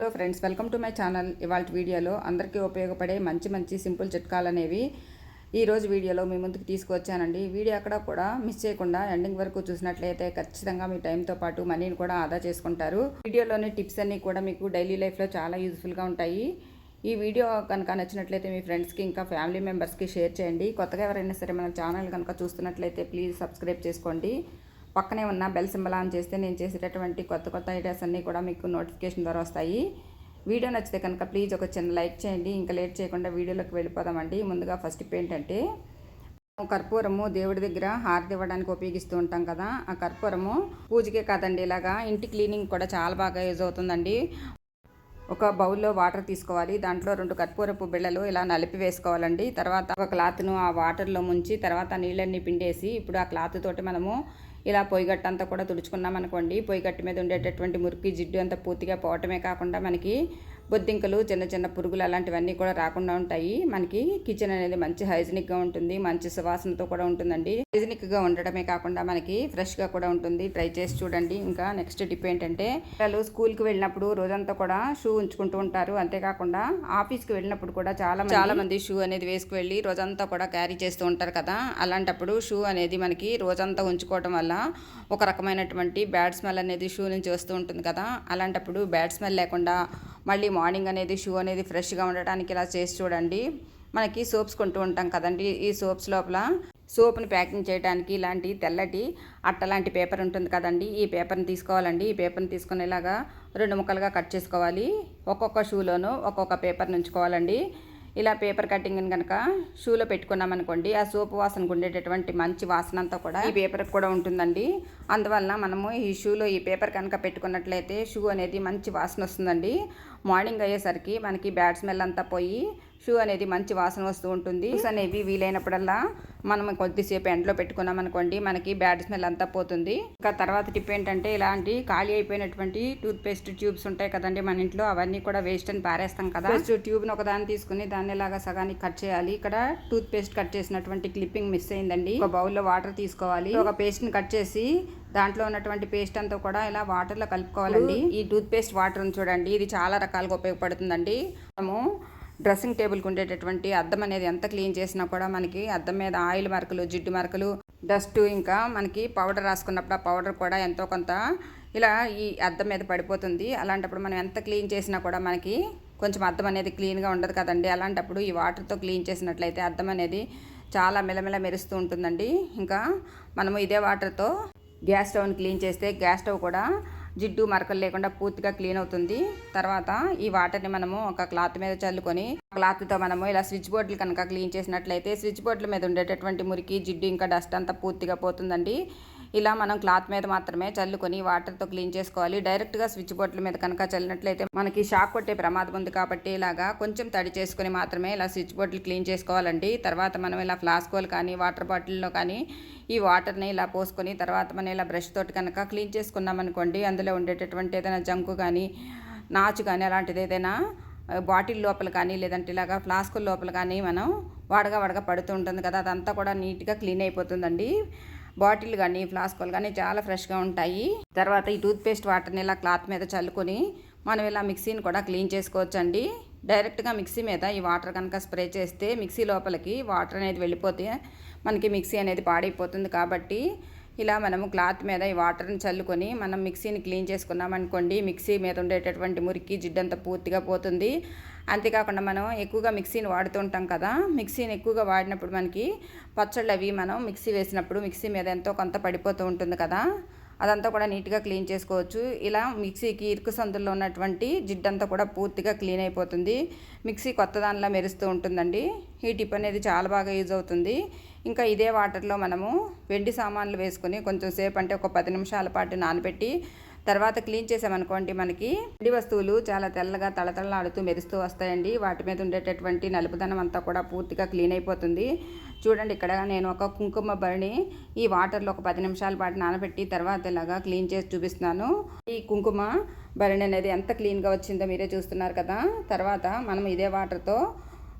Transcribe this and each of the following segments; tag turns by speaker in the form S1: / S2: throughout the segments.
S1: Hello friends welcome to my channel ఇవాళ వీడియోలో అందరికీ ఉపయోగపడే మంచి మంచి సింపుల్ చిట్కాలు అనేవి ఈరోజు వీడియోలో మీ ముందుకు తీసుకువచ్చానండి. వీడియో అక్కడ కూడా మిస్ చేయకుండా ఎండింగ్ వరకు చూసినట్లయితే ఖచ్చితంగా మీ టైంతో పాటు మనీని కూడా ఆదా చేసుకుంటారు. వీడియోలోని టిప్స్ అన్నీ కూడా మీకు డైలీ లైఫ్లో చాలా యూజ్ఫుల్గా ఉంటాయి. ఈ వీడియో కనుక నచ్చినట్లయితే మీ ఫ్రెండ్స్కి ఇంకా ఫ్యామిలీ మెంబర్స్కి షేర్ చేయండి. కొత్తగా ఎవరైనా సరే మన ఛానల్ కనుక చూస్తున్నట్లయితే ప్లీజ్ సబ్స్క్రైబ్ చేసుకోండి. పక్కనే ఉన్న బెల్ సింబల్ ఆన్ చేస్తే నేను చేసేటటువంటి కొత్త కొత్త ఐడియాస్ అన్నీ కూడా మీకు నోటిఫికేషన్ ద్వారా వస్తాయి. వీడియో నచ్చితే కనుక ప్లీజ్ ఒక చిన్న లైక్ చేయండి. ఇంకా లేట్ చేయకుండా వీడియోలోకి వెళ్ళిపోదామండి. ముందుగా ఫస్ట్ ఏంటంటే కర్పూరము దేవుడి దగ్గర హారతి ఇవ్వడానికి ఉపయోగిస్తూ ఉంటాం కదా. ఆ కర్పూరము పూజకే కాదండి ఇలాగా ఇంటి క్లీనింగ్ కూడా చాలా బాగా యూజ్ అవుతుందండి. ఒక బౌల్లో వాటర్ తీసుకోవాలి. దాంట్లో రెండు కర్పూరపు బిళ్ళలు ఇలా నలిపి వేసుకోవాలండి. తర్వాత ఒక క్లాత్ను ఆ వాటర్లో ముంచి తర్వాత నీళ్ళన్నీ పిండేసి ఇప్పుడు ఆ క్లాత్ తోటి మనము ఇలా పొయ్యిగట్టు అంతా కూడా తుడుచుకున్నాం అనుకోండి పొయ్యిగట్టు మీద ఉండేటటువంటి మురికి జిడ్డు అంతా పూర్తిగా పోవటమే కాకుండా మనకి బొద్దింకలు చిన్న చిన్న పురుగులు అలాంటివన్నీ కూడా రాకుండా ఉంటాయి. మనకి కిచెన్ అనేది మంచి హైజీనిక్గా ఉంటుంది మంచి సువాసనతో కూడా ఉంటుందండి. హైజీనిక్గా ఉండటమే కాకుండా మనకి ఫ్రెష్గా కూడా ఉంటుంది. ట్రై చేసి చూడండి. ఇంకా నెక్స్ట్ టిప్ ఏంటంటే పిల్లలు స్కూల్కి వెళ్ళినప్పుడు రోజంతా కూడా షూ ఉంచుకుంటూ ఉంటారు. అంతేకాకుండా ఆఫీస్కి వెళ్ళినప్పుడు కూడా చాలా చాలా మంది షూ అనేది వేసుకు వెళ్ళి రోజంతా కూడా క్యారీ చేస్తూ ఉంటారు కదా. అలాంటప్పుడు షూ అనేది మనకి రోజంతా ఉంచుకోవడం వల్ల ఒక రకమైనటువంటి బ్యాడ్ స్మెల్ అనేది షూ నుంచి వస్తూ ఉంటుంది కదా. అలాంటప్పుడు బ్యాడ్ స్మెల్ లేకుండా మళ్ళీ మార్నింగ్ అనేది షూ అనేది ఫ్రెష్గా ఉండటానికి ఇలా చేసి చూడండి. మనకి సోప్స్ కొంటూ ఉంటాం కదండి. ఈ సోప్స్ లోపల సోప్ని ప్యాకింగ్ చేయడానికి ఇలాంటి తెల్లటి అట్టలాంటి పేపర్ ఉంటుంది కదండి. ఈ పేపర్ని తీసుకోవాలండి. ఈ పేపర్ని తీసుకునేలాగా రెండు ముక్కలుగా కట్ చేసుకోవాలి. ఒక్కొక్క షూలోనూ ఒక్కొక్క పేపర్ ఉంచుకోవాలండి. ఇలా పేపర్ కటింగ్ కనుక షూలో పెట్టుకున్నాం అనుకోండి ఆ సోపు వాసనకు ఉండేటటువంటి మంచి వాసన అంతా కూడా ఈ పేపర్ కూడా ఉంటుందండి. అందువలన మనము ఈ షూలో ఈ పేపర్ కనుక పెట్టుకున్నట్లయితే షూ అనేది మంచి వాసన వస్తుందండి. మార్నింగ్ అయ్యేసరికి మనకి బ్యాడ్ స్మెల్ అంతా పోయి షూ అనేది మంచి వాసన వస్తూ ఉంటుంది. షూస్ అనేవి వీలైనప్పుడల్లా మనం కొద్దిసేపు ఎండలో పెట్టుకున్నాం అనుకోండి మనకి బ్యాడ్ స్మెల్ అంతా పోతుంది. ఇంకా తర్వాత టిప్ ఏంటంటే ఇలాంటి ఖాళీ అయిపోయినటువంటి టూత్ పేస్ట్ ట్యూబ్స్ ఉంటాయి కదండి మన ఇంట్లో అవన్నీ కూడా వేస్ట్ అని పారేస్తాం కదా. ఫస్ట్ ట్యూబ్ని ఒకదాన్ని తీసుకుని దాన్ని ఇలాగా సగానికి కట్ చేయాలి. ఇక్కడ టూత్ పేస్ట్ కట్ చేసినటువంటి క్లిప్పింగ్ మిస్ అయిందండి. ఒక బౌల్లో వాటర్ తీసుకోవాలి. ఒక పేస్ట్ని కట్ చేసి దాంట్లో ఉన్నటువంటి పేస్ట్ అంతా కూడా ఇలా వాటర్లో కలుపుకోవాలండి. ఈ టూత్ పేస్ట్ వాటర్ చూడండి ఇది చాలా రకాలుగా ఉపయోగపడుతుందండి. మనము డ్రెస్సింగ్ టేబుల్కి ఉండేటటువంటి అద్దం అనేది ఎంత క్లీన్ చేసినా కూడా మనకి అద్దం మీద ఆయిల్ మరకలు జిడ్డు మరకలు డస్ట్ ఇంకా మనకి పౌడర్ రాసుకున్నప్పుడు ఆ పౌడర్ కూడా ఎంతో కొంత ఇలా ఈ అద్దం మీద పడిపోతుంది. అలాంటప్పుడు మనం ఎంత క్లీన్ చేసినా కూడా మనకి కొంచెం అద్దం అనేది క్లీన్గా ఉండదు కదండి. అలాంటప్పుడు ఈ వాటర్తో క్లీన్ చేసినట్లయితే అద్దం అనేది చాలా మెలమెల మెరుస్తూ ఉంటుందండి. ఇంకా మనము ఇదే వాటర్తో గ్యాస్ స్టవ్ని క్లీన్ చేస్తే గ్యాస్ స్టవ్ కూడా జిడ్డు మరకలు లేకుండా పూర్తిగా క్లీన్ అవుతుంది. తర్వాత ఈ వాటర్ని మనము ఒక క్లాత్ మీద చల్లుకొని క్లాత్తో మనము ఇలా స్విచ్ బోర్డులు కనుక క్లీన్ చేసినట్లయితే స్విచ్ బోర్డుల మీద ఉండేటటువంటి మురికి జిడ్డు ఇంకా డస్ట్ అంతా పూర్తిగా పోతుందండి. ఇలా మనం క్లాత్ మీద మాత్రమే చల్లుకొని వాటర్తో క్లీన్ చేసుకోవాలి. డైరెక్ట్గా స్విచ్ బోర్డుల మీద కనుక చల్లినట్లయితే మనకి షాక్ కొట్టే ప్రమాదం ఉంది కాబట్టి ఇలాగా కొంచెం తడి చేసుకుని మాత్రమే ఇలా స్విచ్ బోర్డులు క్లీన్ చేసుకోవాలండి. తర్వాత మనం ఇలా ఫ్లాస్కోలు కానీ వాటర్ బాటిల్లో కానీ ఈ వాటర్ని ఇలా పోసుకొని తర్వాత మనం ఇలా బ్రష్ తోటి కనుక క్లీన్ చేసుకున్నాం అనుకోండి అందులో ఉండేటటువంటి ఏదైనా జంకు కానీ నాచు కానీ అలాంటిది ఏదైనా బాటిల్ లోపల కానీ లేదంటే ఇలాగా ఫ్లాస్కుల లోపల కానీ మనం వడగా వడగా పడుతూ ఉంటుంది కదా అదంతా కూడా నీట్గా క్లీన్ అయిపోతుందండి. బాటిల్ కానీ ఫ్లాస్కులు కానీ చాలా ఫ్రెష్గా ఉంటాయి. తర్వాత ఈ టూత్పేస్ట్ వాటర్ని ఇలా క్లాత్ మీద చల్లుకొని మనం ఇలా మిక్సీని కూడా క్లీన్ చేసుకోవచ్చండి. డైరెక్ట్గా మిక్సీ మీద ఈ వాటర్ కనుక స్ప్రే చేస్తే మిక్సీ లోపలికి వాటర్ అనేది వెళ్ళిపోతే మనకి మిక్సీ అనేది పాడైపోతుంది కాబట్టి ఇలా మనము క్లాత్ మీద ఈ వాటర్ని చల్లుకొని మనం మిక్సీని క్లీన్ చేసుకున్నాం అనుకోండి మిక్సీ మీద ఉండేటటువంటి మురికి జిడ్డంతా పూర్తిగా పోతుంది. అంతేకాకుండా మనం ఎక్కువగా మిక్సీని వాడుతుంటాం కదా మిక్సీని ఎక్కువగా వాడినప్పుడు మనకి పచ్చళ్ళు అవి మనం మిక్సీ వేసినప్పుడు మిక్సీ మీద ఎంతో కొంత పడిపోతూ ఉంటుంది కదా. అదంతా కూడా నీట్గా క్లీన్ చేసుకోవచ్చు. ఇలా మిక్సీకి ఇరుకు సందుల్లో ఉన్నటువంటి జిడ్డంతా కూడా పూర్తిగా క్లీన్ అయిపోతుంది. మిక్సీ కొత్త దానిలా మెరుస్తూ ఉంటుందండి. ఈ టిప్ అనేది చాలా బాగా యూజ్ అవుతుంది. ఇంకా ఇదే వాటర్లో మనము వెండి సామాన్లు వేసుకొని కొంచెం సేపు అంటే ఒక పది నిమిషాల పాటు నానబెట్టి తర్వాత క్లీన్ చేసామనుకోండి మనకి వెండి వస్తువులు చాలా తెల్లగా తళతళలాడుతూ మెరుస్తూ వస్తాయండి. వాటి మీద ఉండేటటువంటి నలుపుదనం అంతా కూడా పూర్తిగా క్లీన్ అయిపోతుంది. చూడండి ఇక్కడ నేను ఒక కుంకుమ బరిని ఈ వాటర్లో ఒక పది నిమిషాల పాటు నానబెట్టి తర్వాత ఇలాగా క్లీన్ చేసి చూపిస్తున్నాను. ఈ కుంకుమ బరిణి అనేది ఎంత క్లీన్గా వచ్చిందో మీరే చూస్తున్నారు కదా. తర్వాత మనం ఇదే వాటర్తో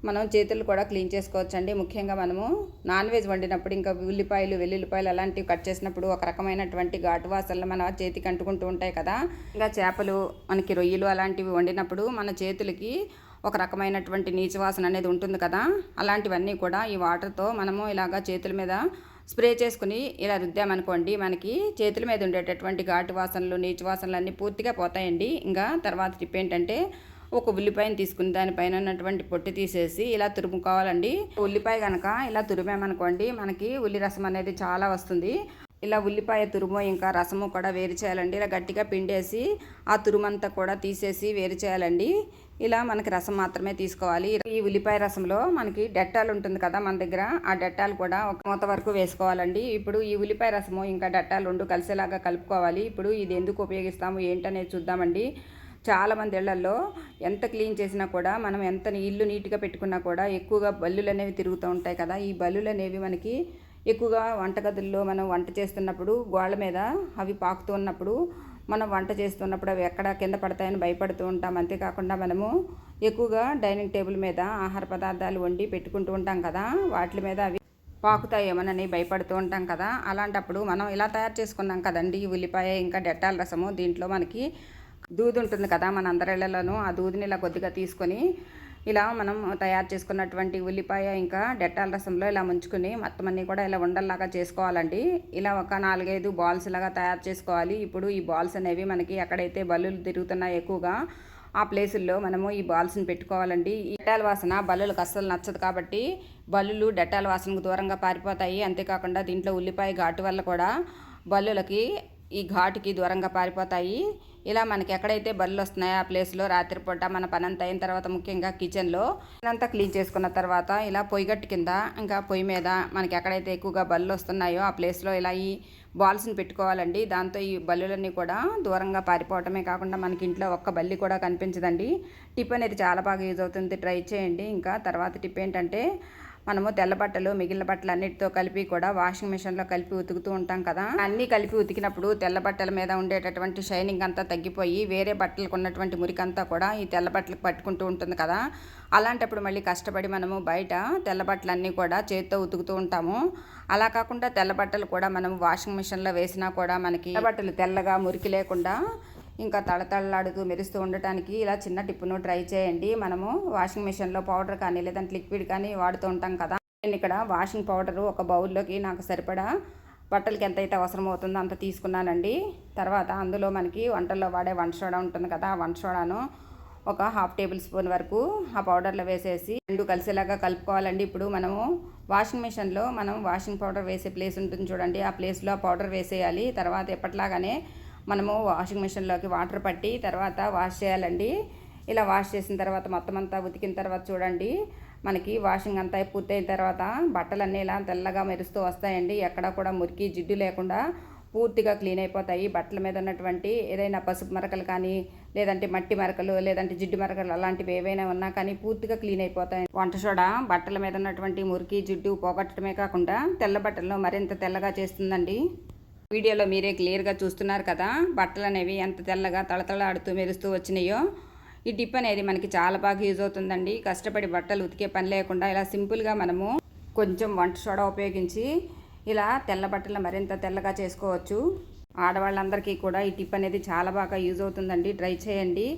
S1: మనం చేతులు కూడా క్లీన్ చేసుకోవచ్చండి. ముఖ్యంగా మనము నాన్ వెజ్ వండినప్పుడు ఇంకా ఉల్లిపాయలు వెల్లుల్లిపాయలు అలాంటివి కట్ చేసినప్పుడు ఒక రకమైనటువంటి ఘాటు వాసనలు మన చేతికి అంటుకుంటూ ఉంటాయి కదా. ఇంకా చేపలు మనకి రొయ్యలు అలాంటివి వండినప్పుడు మన చేతులకి ఒక రకమైనటువంటి నీచు వాసన అనేది ఉంటుంది కదా. అలాంటివన్నీ కూడా ఈ వాటర్తో మనము ఇలాగా చేతుల మీద స్ప్రే చేసుకుని ఇలా రుద్దామనుకోండి మనకి చేతుల మీద ఉండేటటువంటి ఘాటు వాసనలు నీచు వాసనలు అన్నీ పూర్తిగా పోతాయండి. ఇంకా తర్వాత టిప్ ఏంటంటే ఒక ఉల్లిపాయను తీసుకుని దానిపైన ఉన్నటువంటి పొట్టి తీసేసి ఇలా తురుముకోవాలండి. ఉల్లిపాయ కనుక ఇలా తురిమామనుకోండి మనకి ఉల్లి రసం అనేది చాలా వస్తుంది. ఇలా ఉల్లిపాయ తురుము ఇంకా రసము కూడా వేరు చేయాలండి. ఇలా గట్టిగా పిండేసి ఆ తురుమంతా కూడా తీసేసి వేరు చేయాలండి. ఇలా మనకి రసం మాత్రమే తీసుకోవాలి. ఈ ఉల్లిపాయ రసంలో మనకి డెట్టాలు ఉంటుంది కదా మన దగ్గర. ఆ డెట్టాలు కూడా ఒక మూత వరకు వేసుకోవాలండి. ఇప్పుడు ఈ ఉల్లిపాయ రసము ఇంకా డెట్టాల్ రెండు కలిసేలాగా కలుపుకోవాలి. ఇప్పుడు ఇది ఎందుకు ఉపయోగిస్తాము ఏంటనేది చూద్దామండి. చాలామంది ఇళ్ళలో ఎంత క్లీన్ చేసినా కూడా మనం ఎంత ఇల్లు నీట్గా పెట్టుకున్నా కూడా ఎక్కువగా బల్లులు అనేవి తిరుగుతూ ఉంటాయి కదా. ఈ బల్లులు అనేవి మనకి ఎక్కువగా వంటగదుల్లో మనం వంట చేస్తున్నప్పుడు గోళ్ళ మీద అవి పాకుతూ ఉన్నప్పుడు మనం వంట చేస్తున్నప్పుడు అవి ఎక్కడ కింద పడతాయని భయపడుతూ ఉంటాం. అంతేకాకుండా మనము ఎక్కువగా డైనింగ్ టేబుల్ మీద ఆహార పదార్థాలు వండి పెట్టుకుంటూ ఉంటాం కదా. వాటి మీద అవి పాకుతాయేమోనని భయపడుతూ ఉంటాం కదా. అలాంటప్పుడు మనం ఇలా తయారు చేసుకున్నాం కదండి. ఉల్లిపాయ ఇంకా డెట్టాల రసము దీంట్లో మనకి దూది ఉంటుంది కదా మన అందరిళ్ళలోనూ ఆ దూదిని ఇలా కొద్దిగా తీసుకొని ఇలా మనం తయారు చేసుకున్నటువంటి ఉల్లిపాయ ఇంకా డెట్టాల రసంలో ఇలా ముంచుకుని మొత్తం అన్నీ కూడా ఇలా ఉండల్లాగా చేసుకోవాలండి. ఇలా ఒక నాలుగైదు బాల్స్ లాగా తయారు చేసుకోవాలి. ఇప్పుడు ఈ బాల్స్ అనేవి మనకి ఎక్కడైతే బల్లులు తిరుగుతున్నాయో ఎక్కువగా ఆ ప్లేసుల్లో మనము ఈ బాల్స్ని పెట్టుకోవాలండి. ఈ డెటాల్ వాసన బల్లులకు అస్సలు నచ్చదు కాబట్టి బల్లులు డెటాల్ వాసనకు దూరంగా పారిపోతాయి. అంతేకాకుండా దీంట్లో ఉల్లిపాయ ఘాటు వల్ల కూడా బల్లులకి ఈ ఘాటుకి దూరంగా పారిపోతాయి. ఇలా మనకి ఎక్కడైతే బళ్ళు వస్తున్నాయో ఆ ప్లేస్లో రాత్రిపూట మన పని అంతా అయిన తర్వాత ముఖ్యంగా కిచెన్లో అంతా క్లీన్ చేసుకున్న తర్వాత ఇలా పొయ్యిగట్టు కింద ఇంకా పొయ్యి మీద మనకి ఎక్కడైతే ఎక్కువగా బళ్ళు వస్తున్నాయో ఆ ప్లేస్లో ఇలా ఈ బాల్స్ని పెట్టుకోవాలండి. దాంతో ఈ బల్లులన్నీ కూడా దూరంగా పారిపోవటమే కాకుండా మనకి ఇంట్లో ఒక్క బల్లి కూడా కనిపించదండి. టిప్ అనేది చాలా బాగా యూజ్ అవుతుంది. ట్రై చేయండి. ఇంకా తర్వాత టిప్ ఏంటంటే మనము తెల్ల బట్టలు మిగిలిన బట్టలు అన్నిటితో కలిపి కూడా వాషింగ్ మిషన్లో కలిపి ఉతుకుతూ ఉంటాం కదా. అన్నీ కలిపి ఉతికినప్పుడు తెల్ల బట్టల మీద ఉండేటటువంటి షైనింగ్ అంతా తగ్గిపోయి వేరే బట్టలకు ఉన్నటువంటి మురికంతా కూడా ఈ తెల్ల బట్టలకు పట్టుకుంటూ ఉంటుంది కదా. అలాంటప్పుడు మళ్ళీ కష్టపడి మనము బయట తెల్ల బట్టలన్నీ కూడా చేతితో ఉతుకుతూ ఉంటాము. అలా కాకుండా తెల్ల బట్టలు కూడా మనం వాషింగ్ మిషన్లో వేసినా కూడా మనకి బట్టలు తెల్లగా మురికి లేకుండా ఇంకా తళతళలాడుతూ మెరుస్తూ ఉండటానికి ఇలా చిన్న టిప్పును ట్రై చేయండి. మనము వాషింగ్ మిషన్లో పౌడర్ కానీ లేదంటే లిక్విడ్ కానీ వాడుతూ ఉంటాం కదా. నేను ఇక్కడ వాషింగ్ పౌడరు ఒక బౌల్లోకి నాకు సరిపడా బట్టలకి ఎంత అయితే అవసరం అవుతుందో అంత తీసుకున్నానండి. తర్వాత అందులో మనకి వంటల్లో వాడే వంట సోడా ఉంటుంది కదా ఆ వంట సోడాను ఒక హాఫ్ టేబుల్ స్పూన్ వరకు ఆ పౌడర్లో వేసేసి రెండు కలిసేలాగా కలుపుకోవాలండి. ఇప్పుడు మనము వాషింగ్ మిషన్లో మనం వాషింగ్ పౌడర్ వేసే ప్లేస్ ఉంటుంది చూడండి. ఆ ప్లేస్లో ఆ పౌడర్ వేసేయాలి. తర్వాత ఎప్పట్లాగానే మనము వాషింగ్ మిషన్లోకి వాటర్ పట్టి తర్వాత వాష్ చేయాలండి. ఇలా వాష్ చేసిన తర్వాత మొత్తం అంతా ఉతికిన తర్వాత చూడండి. మనకి వాషింగ్ అంతా పూర్తయిన తర్వాత బట్టలన్నీ ఇలా తెల్లగా మెరుస్తూ వస్తాయండి. ఎక్కడ కూడా మురికి జిడ్డు లేకుండా పూర్తిగా క్లీన్ అయిపోతాయి. బట్టల మీద ఉన్నటువంటి ఏదైనా పసుపు మరకలు కానీ లేదంటే మట్టి మరకలు లేదంటే జిడ్డు మరకలు అలాంటివి ఏవైనా ఉన్నా కానీ పూర్తిగా క్లీన్ అయిపోతాయి. వంట సోడా బట్టల మీద ఉన్నటువంటి మురికి జిడ్డు పోగొట్టడమే కాకుండా తెల్ల బట్టలను మరింత తెల్లగా చేస్తుందండి. వీడియోలో మీరే క్లియర్గా చూస్తున్నారు కదా. బట్టలు అనేవి ఎంత తెల్లగా తళతళాడుతూ మెరుస్తూ వచ్చినాయో. ఈ టిప్ అనేది మనకి చాలా బాగా యూజ్ అవుతుందండి. కష్టపడి బట్టలు ఉతికే పని లేకుండా ఇలా సింపుల్గా మనము కొంచెం వంట సోడా ఉపయోగించి ఇలా తెల్ల బట్టలు మరింత తెల్లగా చేసుకోవచ్చు. ఆడవాళ్ళందరికీ కూడా ఈ టిప్ అనేది చాలా బాగా యూజ్ అవుతుందండి. ట్రై చేయండి.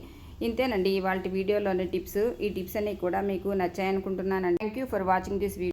S1: ఇంతేనండి ఇవాళ వీడియోలోని టిప్స్. ఈ టిప్స్ అన్నీ కూడా మీకు నచ్చాయనుకుంటున్నానండి. Thank you for watching this video